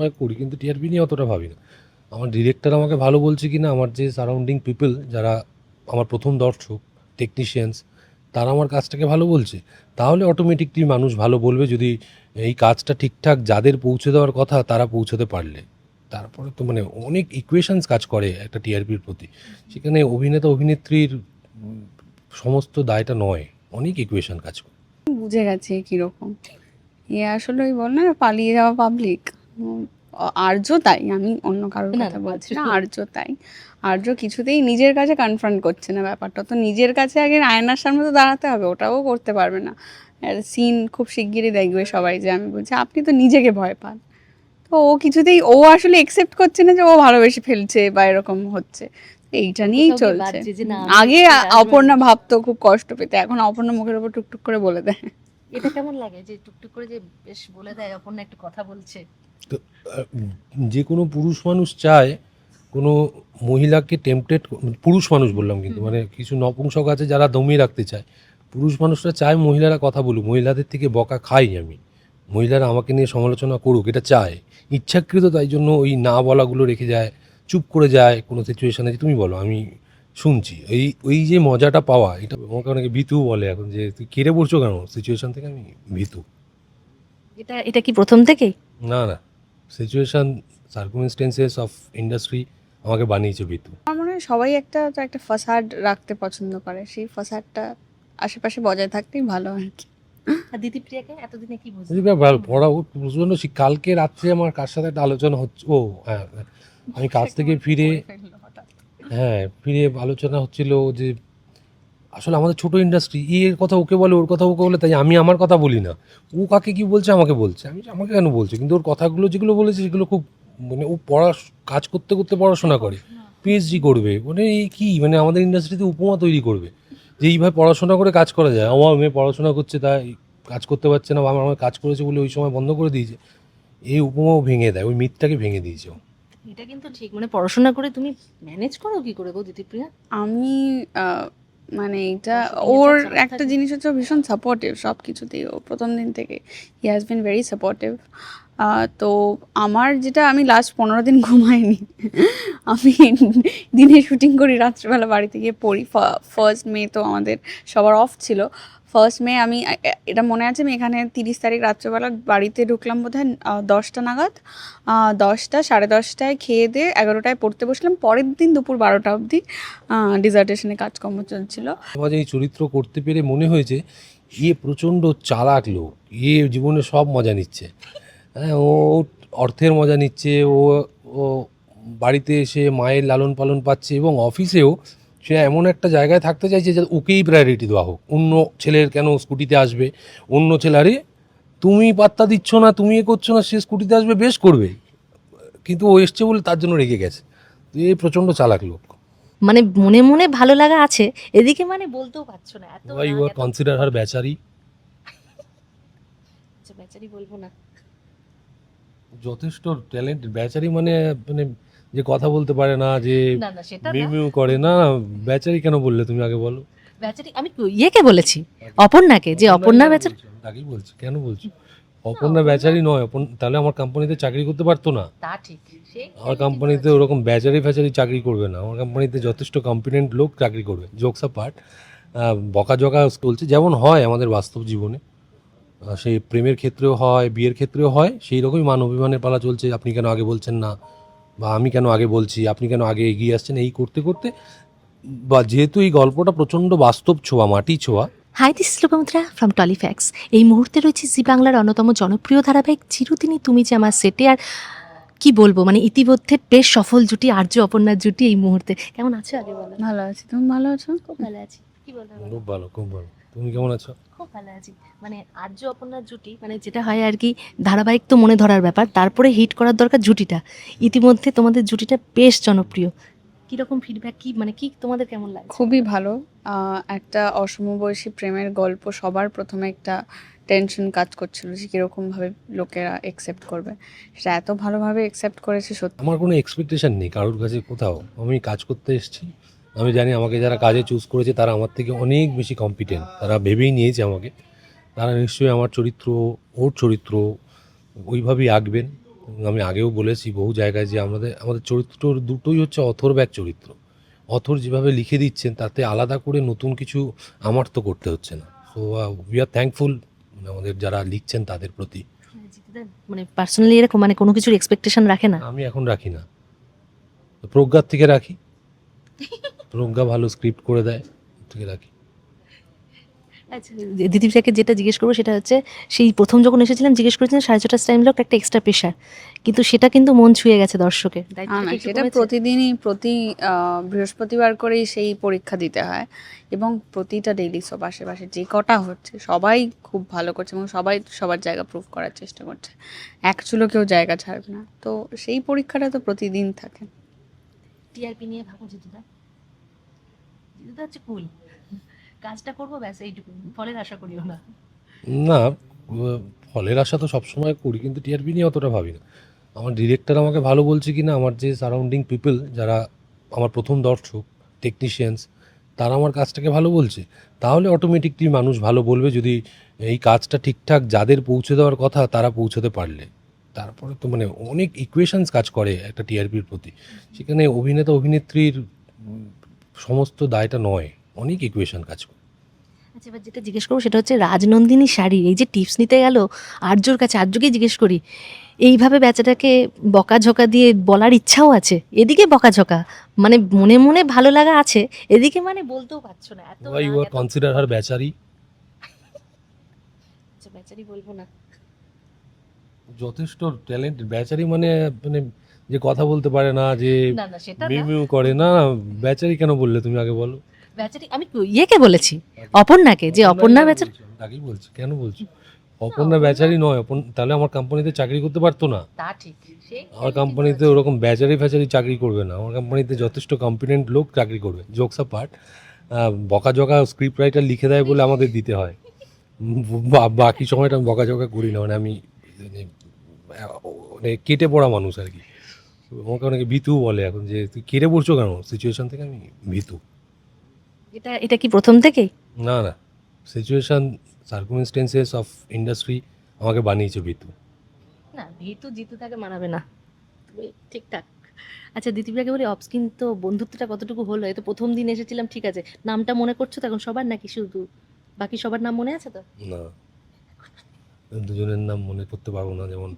হয় করি, কিন্তু টিআরপি নিয়ে অতটা ভাবি না। আমার ডিরেক্টর আমাকে ভালো বলছে কি না আমার যে সারাউন্ডিং পিপল যারা আমার প্রথম দর্শক টেকনিশিয়ানস তারা আমার কাজটাকে ভালো বলছে। তাহলে অটোমেটিকলি মানুষ ভালো বলবে যদি এই কাজটা ঠিকঠাক যাদের পৌঁছে দেওয়ার কথা তারা পৌঁছতে পারলে। তারপরে তো মানে অনেক ইকুয়েশনস কাজ করে একটা টিআরপির প্রতি। সেখানে অভিনেতা, অভিনেত্রীর সমস্ত দায়টা নয়, অনেক ইকুয়েশন কাজ করে। বুঝে গেছে কীরকম। এ আসলে ওই বল না, পালিয়ে যাওয়া পাবলিক আর্য তাই আমি অন্য কারোর কথা বলছি না আর্য। তাই। আর্য কিছুতেই নিজের কাছে কনফ্রন্ট করছে না ব্যাপারটা। তো নিজের কাছে আগে আয়নার সামনে তো দাঁড়াতে হবে ওটাও করতে পারবে না। সিন খুব শিগগিরই দেখবে সবাই যে আমি বলছি আপনি তো নিজেকে ভয় পান। তো ও কিছুতেই ও আসলে একসেপ্ট করছে না যে ও ভালোবেসে ফেলছে বা এরকম হচ্ছে। এইটা নিয়েই চলছে। আগে অপর্ণা ভাবতো খুব কষ্ট পেতে এখন অপর্ণা মুখের উপর টুকটুক করে বলে দেয়। এটা কেমন লাগে যে টুকটুক করে যে বেশ বলে দেয় অপর্ণা একটু কথা বলছে? আহ, যে কোনো পুরুষ মানুষ চায় কোনো মহিলাকে টেম্পটেড পুরুষ মানুষ বললাম কিন্তু মানে কিছু নপুংসক আছে যারা দমিয়ে রাখতে চায়। পুরুষ মানুষরা চায় মহিলারা কথা বলুক মহিলাদের থেকে বকা খাই আমি। মহিলারা আমাকে নিয়ে সমালোচনা করুক এটা চায়। ইচ্ছাকৃত তাই জন্য ওই না বলাগুলো রেখে যায় চুপ করে যায় কোনো সিচুয়েশনে তুমি বলো আমি শুনছি। এই ওই যে মজাটা পাওয়া এটা আমাকে অনেকে ভীতু বলে এখন যে তুই কেড়ে পড়ছো কেন? সিচুয়েশন থেকে আমি ভীতু। এটা এটা কি প্রথম থেকেই? না না। সিচুয়েশন সার্কুমেন্সটেন্সেস অফ ইন্ডাস্ট্রি আমাকে বানিয়েছে বিতু। আমার মনে হয় সবাই একটা তো একটা ফাসাড রাখতে পছন্দ করে। সেই ফাসাডটা আশেপাশে বজায় থাকতেই ভালো আর কি। আর দিদিপ্রিয়াকে এতদিনে কি বুঝলি বুঝলি পড়া প্রচণ্ড কালকে রাত্রে আমার কার সাথে একটা আলোচনা হচ্ছে ও হ্যাঁ হ্যাঁ। আমি কাজ থেকে ফিরে হ্যাঁ ফিরে আলোচনা হচ্ছিল যে আসলে আমাদের ছোট ইন্ডাস্ট্রি এর কথা ওকে বলে ওর কথা ওকে বলে তাই আমি আমার কথা বলি না। ও কাকে কি বলছে আমাকে বলছে। আমি আমাকে কেন বলছে? কিন্তু ওর কথাগুলো যেগুলো বলেছে সেগুলো খুব মানে ও পড়া কাজ করতে করতে পড়াশোনা করে। পিএইচডি করবে। মানে এই কি? মানে আমাদের ইন্ডাস্ট্রিতে উপমা তৈরি করবে। যে এইভাবে পড়াশোনা করে কাজ করা যায়। আমার মেয়ে পড়াশোনা করছে তাই কাজ করতে পারছে না বা আমার আমার কাজ করেছে বলে ওই সময় বন্ধ করে দিয়েছে। এই উপমাও ভেঙে দেয় ওই মিথটাকে ভেঙে দিয়েছে ও। এটা কিন্তু ঠিক। মানে পড়াশোনা করে তুমি ম্যানেজ করো কি করে গো দিদিপ্রিয়া আমি মানে এটা ওর একটা জিনিস হচ্ছে ভীষণ সাপোর্টিভ সব কিছুতেই ও প্রথম দিন থেকে he has been very supportive তো আমার যেটা আমি লাস্ট পনেরো দিন ঘুমাইনি। আমি দিনে শুটিং করি রাত্রিবেলা বাড়িতে গিয়ে পড়ি। ফার্স্ট মে তো আমাদের সবার অফ ছিল। ফার্স্ট মে আমি এটা মনে আছে? আমি এখানে তিরিশ তারিখ রাত্রেবেলা বাড়িতে ঢুকলাম বোধ হয় দশটা নাগাদ। দশটা, সাড়ে দশটায় খেয়ে দিয়ে এগারোটায় পড়তে বসলাম। পরের দিন দুপুর বারোটা অবধি ডিজার্টেশনে কাজকর্ম চলছিল। সমাজে এই চরিত্র করতে পেরে মনে হয়েছে ইয়ে প্রচণ্ড চালাক লোক। ইয়ে জীবনে সব মজা নিচ্ছে। হ্যাঁ ও অর্থের মজা নিচ্ছে, ও ও বাড়িতে এসে মায়ের লালন পালন পাচ্ছে এবং অফিসেও সে এমন একটা জায়গায় থাকতে চাইছে যে ওকেই প্রায়োরিটি দেওয়া হোক। অন্য ছেলের কেন স্কুটিতে আসবে? অন্য ছেলে আরে তুমি পাত্তা দিচ্ছ না তুমি এ করছ না সে স্কুটিতে আসবে বেশ করবে। কিন্তু ও এসছে বলে তার জন্য রেগে গেছে। এ প্রচণ্ড চালাক লোক। মানে মনে মনে ভালো লাগা আছে এদিকে মানে বলতেও পারছ না এত ইউ আর কনসিডার হার বেচারি। আচ্ছা, বেচারি বলব না। যথেষ্ট ট্যালেন্ট বেচারি মানে মানে যে কথা বলতে পারে না যে না না সেটা মিউ না। মিউ করে। না বেচারি কেন বললে তুমি আগে বলো? বেচারি আমি ইয়েকে বলেছি অপর্ণাকে যে অপর্ণা বেচারি বলছো, বলছি কেন বলছো? অপর্ণা বেচারি নয় অপর্ণ তাহলে আমার কোম্পানিতে চাকরি করতে পারতো না। তা ঠিক আমার কোম্পানিতে ওরকম বেচারি ফ্যাচারি চাকরি করবে না। আমার কোম্পানিতে যথেষ্ট কম্পিটেন্ট লোক চাকরি করবে জোকসা পার্ট বকা জকা চলছে যেমন হয় আমাদের বাস্তব জীবনে। আহ, সেই প্রেমের ক্ষেত্রেও হয় বিয়ের ক্ষেত্রেও হয় সেই রকমই মান অভিমানের পালা চলছে আপনি কেন আগে বলছেন না? বা আমি কেন আগে বলছি আপনি কেন আগে এগিয়ে আসছেন এই করতে করতে? বা যেহেতু এই গল্পটা প্রচণ্ড বাস্তব ছোঁয়া মাটি ছোঁয়া। Hi this Lopamudra from Tollyfacts এই মুহূর্তে রয়েছে জি বাংলার অন্যতম জনপ্রিয় ধারাবাহিক চিরদিনই তুমি যে আমার সেটে আর কি বলব মানে ইতিমধ্যে বেশ সফল জুটি আর্য অপর্ণার জুটি এই মুহূর্তে। কেমন আছো আগে বলো? ভালো আছি তুমি ভালো আছো? খুব ভালো আছি। কি বলব? খুব ভালো খুব ভালো। তুমি কেমন আছো? খুব ভালো আছি। মানে আর্য অপর্ণার জুটি মানে যেটা হয় আর কি ধারাবাহিক তো মনে ধরার ব্যাপার তারপরে হিট করার দরকার জুটিটা। ইতিমধ্যে তোমাদের জুটিটা বেশ জনপ্রিয়। কীরকম ফিডব্যাক কি মানে কি তোমাদের কেমন লাগছে? খুবই ভালো। আহ, একটা অসমবয়সী প্রেমের গল্প সবার প্রথমে একটা টেনশন কাজ করছিল যে কীরকমভাবে লোকেরা একসেপ্ট করবে। সেটা এত ভালোভাবে একসেপ্ট করেছে সত্যি। আমার কোনো এক্সপেকটেশন নেই কারোর কাছে কোথাও। আমি কাজ করতে এসেছি আমি জানি আমাকে যারা কাজে চুজ করেছে তারা আমার থেকে অনেক বেশি কম্পিটেন্ট তারা ভেবেই নিয়েছে আমাকে। তারা নিশ্চয়ই আমার চরিত্র ওর চরিত্র ওইভাবেই আঁকবেন। আমি আগেও বলেছি বহু জায়গায় যে আমাদের আমাদের চরিত্র দুটোই হচ্ছে অথর ব্যাক চরিত্র। অথর যেভাবে লিখে দিচ্ছেন তাতে আলাদা করে নতুন কিছু আমার তো করতে হচ্ছে না। সো উই আর থ্যাঙ্কফুল আমাদের যারা লিখছেন তাদের প্রতি। মানে পার্সোনালি এরকম মানে কোনো কিছুর এক্সপেকটেশন রাখে না। আমি এখন রাখি না। প্রজ্ঞার থেকে রাখি। প্রজ্ঞা ভালো স্ক্রিপ্ট করে দেয় থেকে রাখি। আচ্ছা দিদিভাইকে যেটা জিজ্ঞেস করব সেটা হচ্ছে সেই প্রথম যখন এসেছিলাম জিজ্ঞেস করেছিলেন সাড়ে ছটার টাইম লোক একটা এক্সট্রা পেশা কিন্তু সেটা কিন্তু মন ছুঁয়ে গেছে দর্শকের। সেটা প্রতিদিনই প্রতি বৃহস্পতিবার করেই সেই পরীক্ষা দিতে হয় এবং প্রতিটা ডেইলি সব আশেপাশে যে কটা হচ্ছে সবাই খুব ভালো করছে এবং সবাই সবার জায়গা প্রুভ করার চেষ্টা করছে। এক চুলো কেউ জায়গা ছাড়বে না। তো সেই পরীক্ষাটা তো প্রতিদিন থাকে। টিআরপি নিয়ে ভাবো জিতুদা হচ্ছে কুল। কাজটা করব, ব্যাস এইটুকু। ফলের আশা করিও না। না, ফলের আশা তো সবসময় করি, কিন্তু টিআরপি নিয়ে অতটা ভাবি না। আমার ডিরেক্টর আমাকে ভালো বলছে কি না আমার যে সারাউন্ডিং পিপল যারা আমার প্রথম দর্শক টেকনিশিয়ানস তারা আমার কাজটাকে ভালো বলছে। তাহলে অটোমেটিকলি মানুষ ভালো বলবে যদি এই কাজটা ঠিকঠাক যাদের পৌঁছে দেওয়ার কথা, তারা পৌঁছতে পারলে। তারপরে তো মানে অনেক ইকুয়েশনস কাজ করে একটা টিআরপির প্রতি। সেখানে অভিনেতা অভিনেত্রীর সমস্ত দায়টা নয় অনেক ইকুয়েশন কাজ করে। আচ্ছা এবার যেটা জিজ্ঞেস করব সেটা হচ্ছে রাজনন্দিনী শাড়ি এই যে টিপস নিতে গেল আর্যর কাছে আর্যকে জিজ্ঞেস করি এইভাবে বেচাটাকে বকাঝকা দিয়ে বলার ইচ্ছাও আছে? এদিকে বকাঝকা মানে মনে মনে ভালো লাগা আছে এদিকে মানে বলতেও পারছ না এত ইউ আর কনসিডার হার বেচারি? আচ্ছা, বেচারি বলব না। যথেষ্ট ট্যালেন্ট বেচারি মানে মানে যে কথা বলতে পারে না যে না না সেটা মিউ না। মিউ করে। না বেচারি কেন বললে তুমি আগে বলো? বেচারি আমি ইয়েকে বলেছি অপর্ণাকে যে অপর্ণা বেচারি বলছি, আমি তাকেই বলছি কেন বলছো? অপর্ণা বেচারি নয় অপর্ণ তাহলে আমার কোম্পানিতে চাকরি করতে পারতো না। তা ঠিক আমার কোম্পানিতে ওরকম বেচারি ফ্যাচারি চাকরি করবে না। আমার কোম্পানিতে যথেষ্ট কম্পিটেন্ট লোক চাকরি করবে জোকস পার্ট বকা জকা স্ক্রিপ্ট রাইটার লিখে দেয় বলে আমাদের দিতে হয়। উম, বা- বাকি সময়টা আমি বকা জকা করি না মানে আমি মানে, মানে কেটে পড়া মানুষ আর কি। আমাকে অনেকে ভীতু বলে এখন যে তুই কেটে পড়ছো কেন? সিচুয়েশন থেকে আমি ভীতু। এটা এটা কি প্রথম থেকেই না না। সিচুয়েশন সার্কুমস্টেন্সেস অফ ইন্ডাস্ট্রি আমাকে বানিয়েছে ভীতু। না ভীতু জিতু তাকে মানাবে না। তবে ঠিকঠাক আচ্ছা দিদিভাইকে বলি অফস্কিন তো বন্ধুত্বটা কতটুকু হলো? এই তো প্রথম দিন এসেছিলাম ঠিক আছে। নামটা মনে করছ তো এখন সবার নাকি শুধু বাকি সবার নাম মনে আছে তো? না। দুজনের নাম মনে করতে পারব না যেমন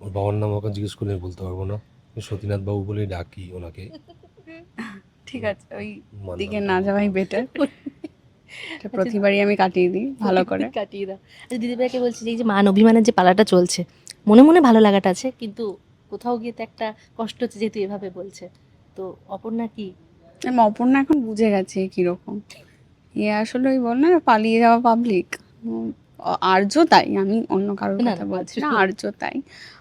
ওর বাবার নাম ওকে জিজ্ঞেস করলে আমি বলতে পারব না। সতীনাথ বাবু বলেই ডাকি ওনাকে। ঠিক আছে ওই দিকে না। যাওয়াই বেটার প্রতিবারই আমি কাটিয়ে দিই ভালো করে। কাটিয়ে দাও। আচ্ছা দিদিভাইকে বলছি যে এই যে মান অভিমানের যে পালাটা চলছে মনে মনে ভালো লাগাটা আছে কিন্তু কোথাও গিয়ে তো একটা কষ্ট হচ্ছে যেহেতু এভাবে বলছে। তো অপর্ণা কি? আমি অপর্ণা এখন বুঝে গেছে কীরকম। এ আসলে ওই বল না পালিয়ে যাওয়া পাবলিক আর্য তাই আমি অন্য কারোর কথা বলছি না। আর্য তাই।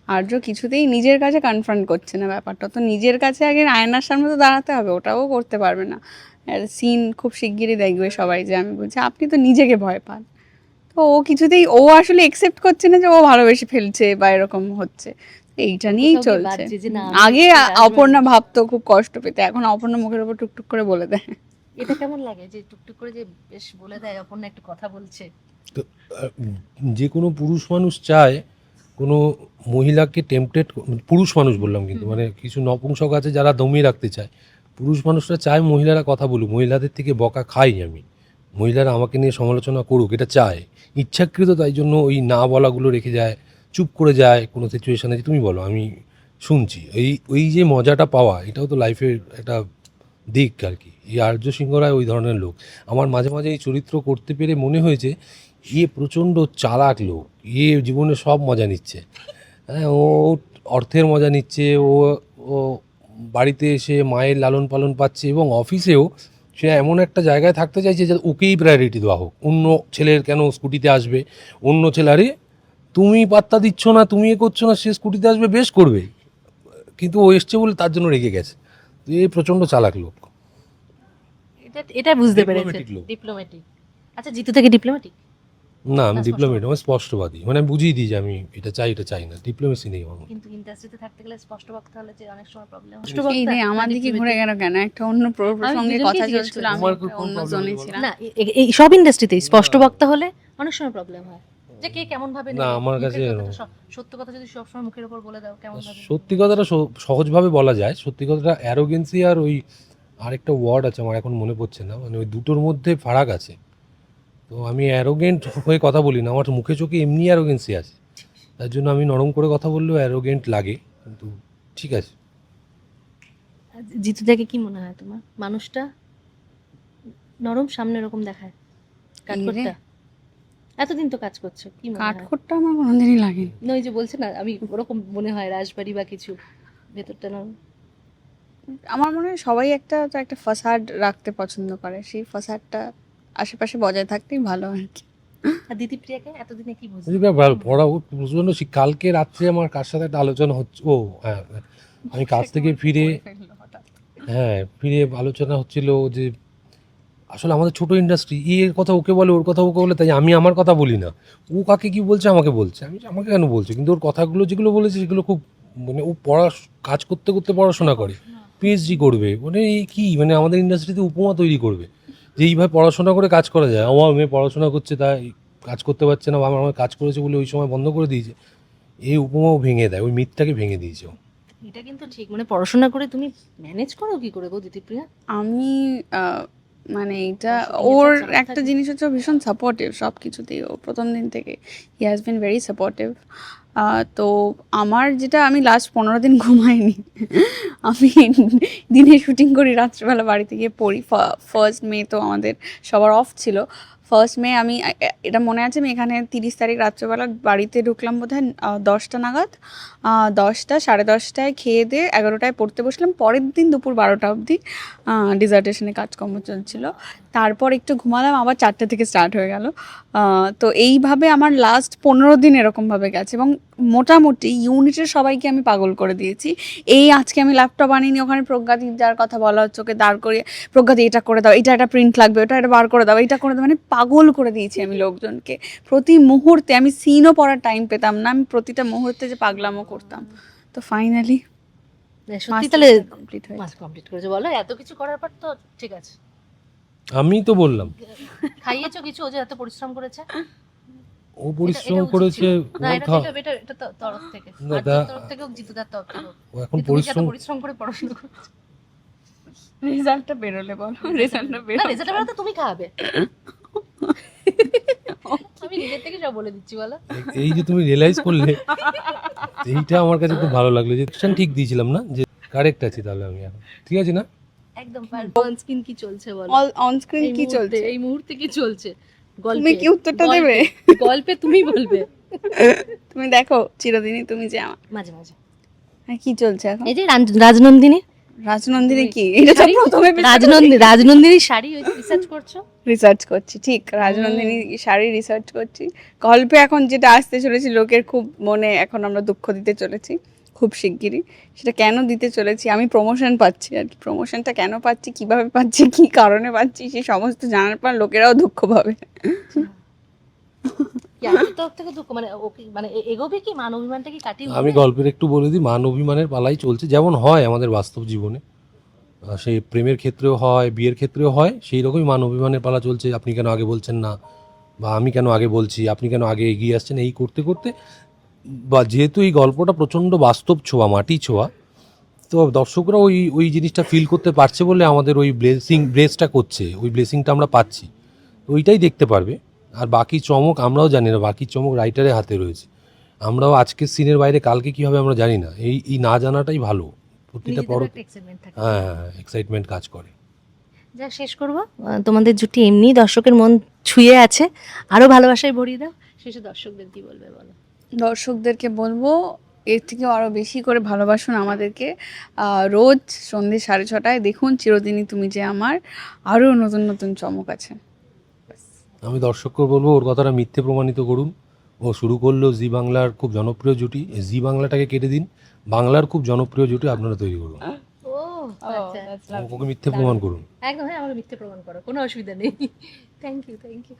আর্য কিছুতেই নিজের কাছে কনফ্রন্ট করছে না ব্যাপারটা। তো নিজের কাছে আগে আয়নার সামনে তো দাঁড়াতে হবে ওটাও করতে পারবে না। সিন খুব শিগগিরই দেখবে সবাই যে আমি বলছি আপনি তো নিজেকে ভয় পান। তো ও কিছুতেই ও আসলে একসেপ্ট করছে না যে ও ভালোবেসে ফেলছে বা এরকম হচ্ছে। এইটা নিয়েই চলছে। আগে অপর্ণা ভাবতো খুব কষ্ট পেতে এখন অপর্ণা মুখের উপর টুকটুক করে বলে দেয়। এটা কেমন লাগে যে টুকটুক করে যে বেশ বলে দেয় অপর্ণা একটু কথা বলছে? যে কোনো পুরুষ মানুষ চায় কোনো মহিলাকে টেম্পটেড পুরুষ মানুষ বললাম কিন্তু মানে কিছু নপুংসক আছে যারা দমিয়ে রাখতে চায়। পুরুষ মানুষরা চায় মহিলারা কথা বলুক মহিলাদের থেকে বকা খাই আমি। মহিলারা আমাকে নিয়ে সমালোচনা করুক এটা চায়। ইচ্ছাকৃত তাই জন্য ওই না বলাগুলো রেখে যায় চুপ করে যায় কোনো সিচুয়েশানে তুমি বলো আমি শুনছি। এই ওই যে মজাটা পাওয়া এটাও তো লাইফের একটা দিক আর কি। এই আর্য সিংহ রায় ওই ধরনের লোক। আমার মাঝে মাঝে এই চরিত্র করতে পেরে মনে হয়েছে ইয়ে প্রচণ্ড চালাক লোক। ইয়ে জীবনে সব মজা নিচ্ছে। হ্যাঁ ও অর্থের মজা নিচ্ছে ও ও বাড়িতে এসে মায়ের লালন পালন পাচ্ছে এবং অফিসেও সে এমন একটা জায়গায় থাকতে চাইছে যে ওকেই প্রায়োরিটি দেওয়া হোক। অন্য ছেলের কেন স্কুটিতে আসবে? অন্য ছেলে আরে তুমি পাত্তা দিচ্ছ না তুমি এ করছ না সে স্কুটিতে আসবে বেশ করবে। কিন্তু ও এসছে বলে তার জন্য রেগে গেছে। এই প্রচণ্ড চালাক লোক। এটা এটা বুঝতে পেরেছে। ডিপ্লোম্যাটিক আচ্ছা জিতু থেকে ডিপ্লোম্যাটিক না আমি ডিপ্লোমেট আমি স্পষ্টবাদী। মানে আমি বুঝিয়ে দিই যে আমি এটা চাই এটা চাই না। ডিপ্লোমেসি নেই আমার কিন্তু ইন্ডাস্ট্রিতে থাকতে গেলে স্পষ্ট বক্তা হলে যে অনেক সময় প্রবলেম এই রে আমার দিকে ঘুরে গেল কেন? একটা অন্য প্র- প্রসঙ্গে কথা চলছিল আমি অন্য জোনে? ছিলাম। না এই সব ইন্ডাস্ট্রিতেই স্পষ্ট বক্তা হলে অনেক সময় প্রবলেম হয়। যে কে কেমন ভাবে না, আমার কাছে কথাটা সত্য কথা যদি সবসময় মুখের উপর বলে দাও কেমন ভাবে সত্যি কথাটা স- সহজভাবে বলা যায়। সত্যি কথাটা অ্যারোগেন্সি আর ওই আরেকটা ওয়ার্ড আছে আমার এখন মনে পড়ছে না। মানে ওই দুটোর মধ্যে ফারাক আছে। তো আমি অ্যারোগেন্ট হয়ে কথা বলি না। আমার মুখে চোখে এমনি অ্যারোগেন্সি আছে। তার জন্য আমি নরম করে কথা বললেও অ্যারোগেন্ট লাগে কিন্তু ঠিক আছে। জিতুদাকে কি মনে হয় তোমার? মানুষটা নরম সামনে এরকম দেখায়। কাঠখোট্টা। এতদিন তো কাজ করছ কি মনে হয়? কাঠখোট্টা আমার কোনোদিনই লাগেনি। না ওই যে বলছে না আমি ওরকম মনে হয় রাজবাড়ি বা কিছু ভেতরটা নরম। আমার মনে হয় সবাই একটা একটা ফাসাড রাখতে পছন্দ করে। সেই ফাসাডটা আশেপাশে বজায় থাকতেই ভালো আর কি। আর দিদি প্রিয়াকে এতদিনে কি বুঝলি পড়া প্রচণ্ড কালকে রাত্রে আমার কার সাথে একটা আলোচনা হচ্ছে ও হ্যাঁ আমি কাজ থেকে ফিরে হ্যাঁ ফিরে আলোচনা হচ্ছিল যে আসলে আমাদের ছোট ইন্ডাস্ট্রি এর কথা ওকে বলে ওর কথা ওকে বলে তাই আমি আমার কথা বলি না। ও কাকে কি বলছে আমাকে বলছে। আমি আমাকে কেন বলছে? কিন্তু ওর কথাগুলো যেগুলো বলেছে সেগুলো খুব মানে ও পড়া কাজ করতে করতে পড়াশোনা করে পিএইচডি করবে মানে এই কি মানে আমাদের ইন্ডাস্ট্রিতে উপমা তৈরি করবে। যে এইভাবে পড়াশোনা করে কাজ করা যায়। আমার মেয়ে পড়াশোনা করছে তাই কাজ করতে পারছে না বা আমার আমার কাজ করেছে বলে ওই সময় বন্ধ করে দিয়েছে। এই উপমাও ভেঙে দেয় ওই মিথটাকে ভেঙে দিয়েছে ও। এটা কিন্তু ঠিক। মানে পড়াশোনা করে তুমি ম্যানেজ করো কি করে গো দিদি প্রিয়া আমি মানে এটা ওর একটা জিনিস হচ্ছে ভীষণ সাপোর্টিভ সব কিছুতেই ও। প্রথম দিন থেকে he has been very supportive তো আমার যেটা, আমি লাস্ট পনেরো দিন ঘুমাইনি। আমি দিনে শুটিং করি, রাত্রিবেলা বাড়িতে গিয়ে পড়ি। ফার্স্ট মে তো আমাদের সবার অফ ছিল। ফার্স্ট মে আমি এটা মনে আছে? আমি এখানে তিরিশ তারিখ রাত্রেবেলা বাড়িতে ঢুকলাম বোধ হয় দশটা নাগাদ। দশটা, সাড়ে দশটায় খেয়ে দিয়ে এগারোটায় পড়তে বসলাম। পরের দিন দুপুর বারোটা অবধি ডিজার্টেশনে কাজকর্ম চলছিল। তারপর একটু ঘুমালাম, আবার চারটে থেকে স্টার্ট হয়ে গেল। তো এইভাবে আমার লাস্ট পনেরো দিন এরকমভাবে গেছে এবং মোটামুটি ইউনিটের সবাইকে আমি পাগল করে দিয়েছি। এই আজকে আমি ল্যাপটপ আনিনি, ওখানে প্রজ্ঞাদি যার কথা বলা হচ্ছে, ওকে দাঁড় করিয়ে, প্রজ্ঞাদি, এটা করে দাও, এটা একটা প্রিন্ট লাগবে, ওটা, এটা বার করে দাও, এটা করে দাও। মানে পাগল করে দিয়েছি আমি লোকজনকে। প্রতি মুহূর্তে আমি সিনও পড়ার টাইম পেতাম না আমি প্রতিটা মুহূর্তে যে পাগলামো করতাম। তো ফাইনালি সত্যি তাহলে কমপ্লিট হয়েছে। মাস কমপ্লিট করেছে। বলো এত কিছু করার পর তো ঠিক আছে। আমি তো বললাম। খাইয়েছো কিছু? ও যে এত পরিশ্রম করেছে? ও পরিশ্রম করেছে না এটা এটা তরফ থেকে। তরফ থেকে জিতুদার তরফ থেকে ও এখন পরিশ্রম পরিশ্রম করে পড়াশোনা করছ। রেজাল্টটা বেরোলে বলো রেজাল্টটা না বেরোলে। রেজাল্ট বেরোতে তুমি খাওয়াবে আমি নিজের থেকে সব বলে দিচ্ছি বলো। এই যে তুমি রিয়েলাইজ করলে এইটা আমার কাছে খুব ভালো লাগল। যে ঠিক দিয়েছিলাম না যে কারেক্ট আছি তাহলে আমি এখন। ঠিক আছে না? একদম অন স্ক্রিন কি চলছে বলো? অন স্ক্রিন কি চলছে? এই মুহূর্তে কি চলছে? গল্পে। তুমি কি উত্তরটা দেবে? গল্পে তুমি বলবে। তুমি দেখো চিরদিনই তুমি যে আমার। মাঝে মাঝে। হ্যাঁ, কি চলছে এখন? এই যে রাজনন্দিনী। রাজনন্দিনী কি? এটা তো প্রথমে রাজনন্দিনী রাজনন্দিনীর শাড়ি রিসার্চ করছ? রিসার্চ করছি ঠিক। রাজনন্দিনী শাড়ি রিসার্চ করছি। গল্পে এখন যেটা আসতে চলেছি লোকের খুব মনে এখন আমরা দুঃখ দিতে চলেছি খুব শিগগিরই। সেটা কেন দিতে চলেছি? আমি প্রমোশন পাচ্ছি আর কি। প্রমোশনটা কেন পাচ্ছি? কীভাবে পাচ্ছি? কি কারণে পাচ্ছি? সেই সমস্ত জানার পর লোকেরাও দুঃখ পাবে। কি থেকে দুঃখ মানে ওকে মানে এগোবে কি? মান অভিমানটা কি কাটিয়ে আমি গল্পের একটু বলে দিই মান অভিমানের পালাই চলছে যেমন হয় আমাদের বাস্তব জীবনে। সেই প্রেমের ক্ষেত্রেও হয় বিয়ের ক্ষেত্রেও হয় সেই রকমই মান অভিমানের পালা চলছে আপনি কেন আগে বলছেন না? বা আমি কেন আগে বলছি আপনি কেন আগে এগিয়ে আসছেন? এই করতে করতে বা যেহেতু এই গল্পটা প্রচণ্ড বাস্তব ছোঁয়া মাটি ছোঁয়া তো দর্শকরা ওই ওই জিনিসটা ফিল করতে পারছে বলে আমাদের ওই ব্লেসিং ব্লেসটা করছে ওই ব্লেসিংটা আমরা পাচ্ছি। ওইটাই দেখতে পারবে। আর বাকি চমক আমরাও জানি না বাকি চমক রাইটারের হাতে রয়েছে। আমরাও আজকের সিনের বাইরে কালকে কী হবে আমরা জানি না। এই এই না জানাটাই ভালো। প্রতিটা একটা excitement থাকে। হ্যাঁ হ্যাঁ এক্সাইটমেন্ট কাজ করে। যা শেষ করব। তোমাদের জুটি এমনি দর্শকের মন ছুঁয়ে আছে। আরও ভালোবাসায় ভরিয়ে দাও। শেষে দর্শকদের কি বলবে বলো? দর্শকদেরকে বলব এর থেকেও আরও বেশি করে ভালোবাসুন আমাদেরকে। রোজ সন্ধ্যে সাড়ে ছটায় দেখুন চিরদিনই তুমি যে আমার। আরও নতুন নতুন চমক আছে। আমি দর্শককে বলব ওর কথাটা মিথ্যে প্রমাণিত করুন। ও শুরু করল জি বাংলার খুব জনপ্রিয় জুটি। জি বাংলাটাকে কেটে দিন। বাংলার খুব জনপ্রিয় জুটি আপনারা তৈরি করুন। ও আচ্ছা। ওকে মিথ্যে প্রমাণ করুন। একদম হ্যাঁ আমাকে মিথ্যে প্রমাণ করো কোনো অসুবিধা নেই। Thank you thank you